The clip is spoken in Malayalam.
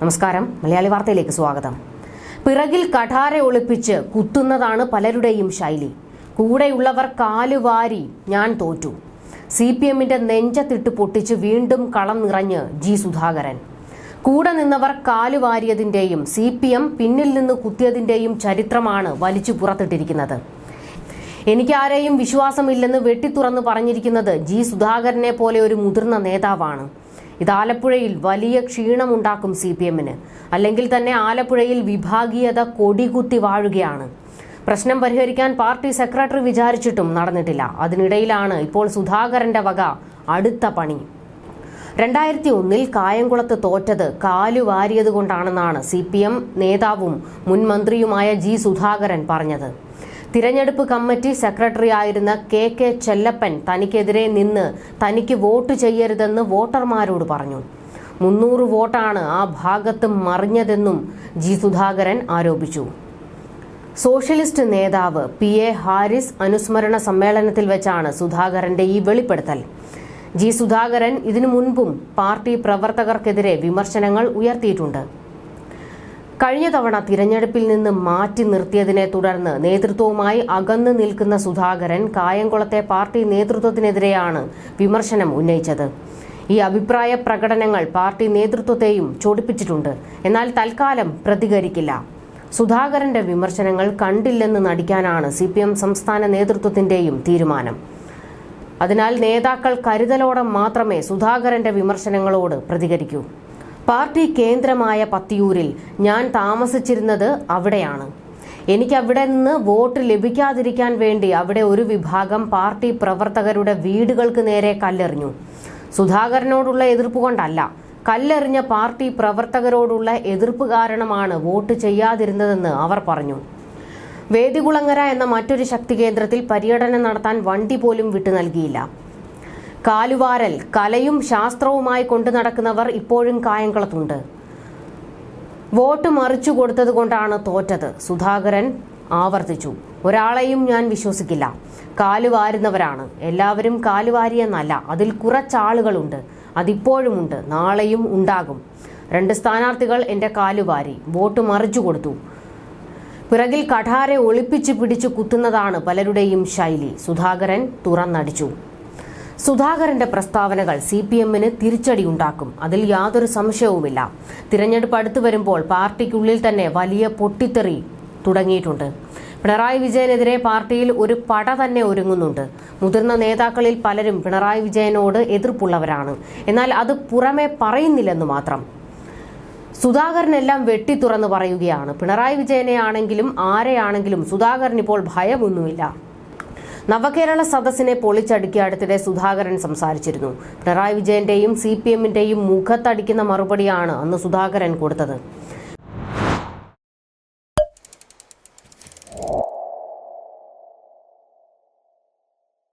നമസ്കാരം. മലയാളി വാർത്തയിലേക്ക് സ്വാഗതം. പിറകിൽ കഠാര ഒളിപ്പിച്ച് കുത്തുന്നതാണ് പലരുടെയും ശൈലി. കൂടെയുള്ളവർ കാലുവാരി ഞാൻ തോറ്റു. സി പി എമ്മിന്റെ നെഞ്ചത്തിട്ട് പൊട്ടിച്ച് വീണ്ടും കളം നിറഞ്ഞ് ജി സുധാകരൻ. കൂടെ നിന്നവർ കാലുവാരിയതിന്റെയും സി പി എം പിന്നിൽ നിന്ന് കുത്തിയതിന്റെയും ചരിത്രമാണ് വലിച്ചു പുറത്തിട്ടിരിക്കുന്നത്. എനിക്ക് ആരെയും വിശ്വാസമില്ലെന്ന് വെട്ടിത്തുറന്ന് പറഞ്ഞിരിക്കുന്നത് ജി സുധാകരനെ പോലെ ഒരു മുതിർന്ന നേതാവാണ്. ഇത് ആലപ്പുഴയിൽ വലിയ ക്ഷീണമുണ്ടാക്കും സി പി എമ്മിന്. അല്ലെങ്കിൽ തന്നെ ആലപ്പുഴയിൽ വിഭാഗീയത കൊടികുത്തി വാഴുകയാണ്. പ്രശ്നം പരിഹരിക്കാൻ പാർട്ടി സെക്രട്ടറി വിചാരിച്ചിട്ടും നടന്നിട്ടില്ല. അതിനിടയിലാണ് ഇപ്പോൾ സുധാകരന്റെ വക അടുത്ത പണി. രണ്ടായിരത്തി ഒന്നിൽ കായംകുളത്ത് തോറ്റത് കാലുവാരിയത് കൊണ്ടാണെന്നാണ് സി പി എം നേതാവും മുൻ മന്ത്രിയുമായ ജി സുധാകരൻ പറഞ്ഞത്. തിരഞ്ഞെടുപ്പ് കമ്മിറ്റി സെക്രട്ടറി ആയിരുന്ന കെ കെ ചെല്ലപ്പൻ തനിക്കെതിരെ നിന്ന് തനിക്ക് വോട്ട് ചെയ്യരുതെന്ന് വോട്ടർമാരോട് പറഞ്ഞു. മുന്നൂറ് വോട്ടാണ് ആ ഭാഗത്ത് മറിഞ്ഞതെന്നും ജി സുധാകരൻ ആരോപിച്ചു. സോഷ്യലിസ്റ്റ് നേതാവ് പി എ ഹാരിസ് അനുസ്മരണ സമ്മേളനത്തിൽ വെച്ചാണ് സുധാകരന്റെ ഈ വെളിപ്പെടുത്തൽ. ജി സുധാകരൻ ഇതിനു മുൻപും പാർട്ടി പ്രവർത്തകർക്കെതിരെ വിമർശനങ്ങൾ ഉയർത്തിയിട്ടുണ്ട്. കഴിഞ്ഞ തവണ തിരഞ്ഞെടുപ്പിൽ നിന്ന് മാറ്റി നിർത്തിയതിനെ തുടർന്ന് നേതൃത്വവുമായി അകന്നു നിൽക്കുന്ന സുധാകരൻ കായംകുളത്തെ പാർട്ടി നേതൃത്വത്തിനെതിരെയാണ് വിമർശനം ഉന്നയിച്ചത്. ഈ അഭിപ്രായ പ്രകടനങ്ങൾ പാർട്ടി നേതൃത്വത്തെയും ചൊടിപ്പിച്ചിട്ടുണ്ട്. എന്നാൽ തൽക്കാലം പ്രതികരിക്കില്ല. സുധാകരന്റെ വിമർശനങ്ങൾ കണ്ടില്ലെന്ന് നടിക്കാനാണ് സി പി എം സംസ്ഥാന നേതൃത്വത്തിന്റെയും തീരുമാനം. അതിനാൽ നേതാക്കൾ കരുതലോടെ മാത്രമേ സുധാകരന്റെ വിമർശനങ്ങളോട് പ്രതികരിക്കൂ. പാർട്ടി കേന്ദ്രമായ പത്തിയൂരിൽ ഞാൻ താമസിച്ചിരുന്നത് അവിടെയാണ്. എനിക്ക് അവിടെ നിന്ന് വോട്ട് ലഭിക്കാതിരിക്കാൻ വേണ്ടി അവിടെ ഒരു വിഭാഗം പാർട്ടി പ്രവർത്തകരുടെ വീടുകൾക്ക് നേരെ കല്ലെറിഞ്ഞു. സുധാകരനോടുള്ള എതിർപ്പ് കൊണ്ടല്ല കല്ലെറിഞ്ഞ പാർട്ടി പ്രവർത്തകരോടുള്ള എതിർപ്പ് കാരണമാണ് വോട്ട് ചെയ്യാതിരുന്നതെന്ന് അവർ പറഞ്ഞു. വേദികുളങ്ങര എന്ന മറ്റൊരു ശക്തി കേന്ദ്രത്തിൽ പര്യടനം നടത്താൻ വണ്ടി പോലും വിട്ടു നൽകിയില്ല. കാലുവാരൽ കലയും ശാസ്ത്രവുമായി കൊണ്ടു നടക്കുന്നവർ ഇപ്പോഴും കായംകുളത്തുണ്ട്. വോട്ട് മറിച്ചു കൊടുത്തത് കൊണ്ടാണ് തോറ്റത്. സുധാകരൻ ആവർത്തിച്ചു. ഒരാളെയും ഞാൻ വിശ്വസിക്കില്ല. കാലുവാരുന്നവരാണ്. എല്ലാവരും കാലുവാരിയെന്നല്ല. അതിൽ കുറച്ചാളുകളുണ്ട്. അതിപ്പോഴുമുണ്ട്. നാളെയും ഉണ്ടാകും. രണ്ട് സ്ഥാനാർത്ഥികൾ എന്റെ കാലുവാരി. വോട്ട് മറിച്ചു കൊടുത്തു. പിറകിൽ കഠാരെ ഒളിപ്പിച്ച് പിടിച്ചു കുത്തുന്നതാണ് പലരുടെയും ശൈലി. സുധാകരൻ തുറന്നടിച്ചു. സുധാകരന്റെ പ്രസ്താവനകൾ സി പി എമ്മിന് തിരിച്ചടിയുണ്ടാക്കും. അതിൽ യാതൊരു സംശയവുമില്ല. തിരഞ്ഞെടുപ്പ് അടുത്തു വരുമ്പോൾ പാർട്ടിക്കുള്ളിൽ തന്നെ വലിയ പൊട്ടിത്തെറി തുടങ്ങിയിട്ടുണ്ട്. പിണറായി വിജയനെതിരെ പാർട്ടിയിൽ ഒരു പട തന്നെ ഒരുങ്ങുന്നുണ്ട്. മുതിർന്ന നേതാക്കളിൽ പലരും പിണറായി വിജയനോട് എതിർപ്പുള്ളവരാണ്. എന്നാൽ അത് പുറമെ പറയുന്നില്ലെന്ന് മാത്രം. സുധാകരനെല്ലാം വെട്ടി തുറന്നു പറയുകയാണ്. പിണറായി വിജയനെ ആണെങ്കിലും ആരെയാണെങ്കിലും സുധാകരൻ ഇപ്പോൾ ഭയമൊന്നുമില്ല. നവകേരള സദസ്സിനെ പൊളിച്ചടുക്കിയ അടുത്തിടെ സുധാകരൻ സംസാരിച്ചിരുന്നു. പിണറായി വിജയന്റെയും സി പി എമ്മിന്റെയും മുഖത്തടിക്കുന്ന മറുപടിയാണ് അന്ന് സുധാകരൻ കൊടുത്തത്.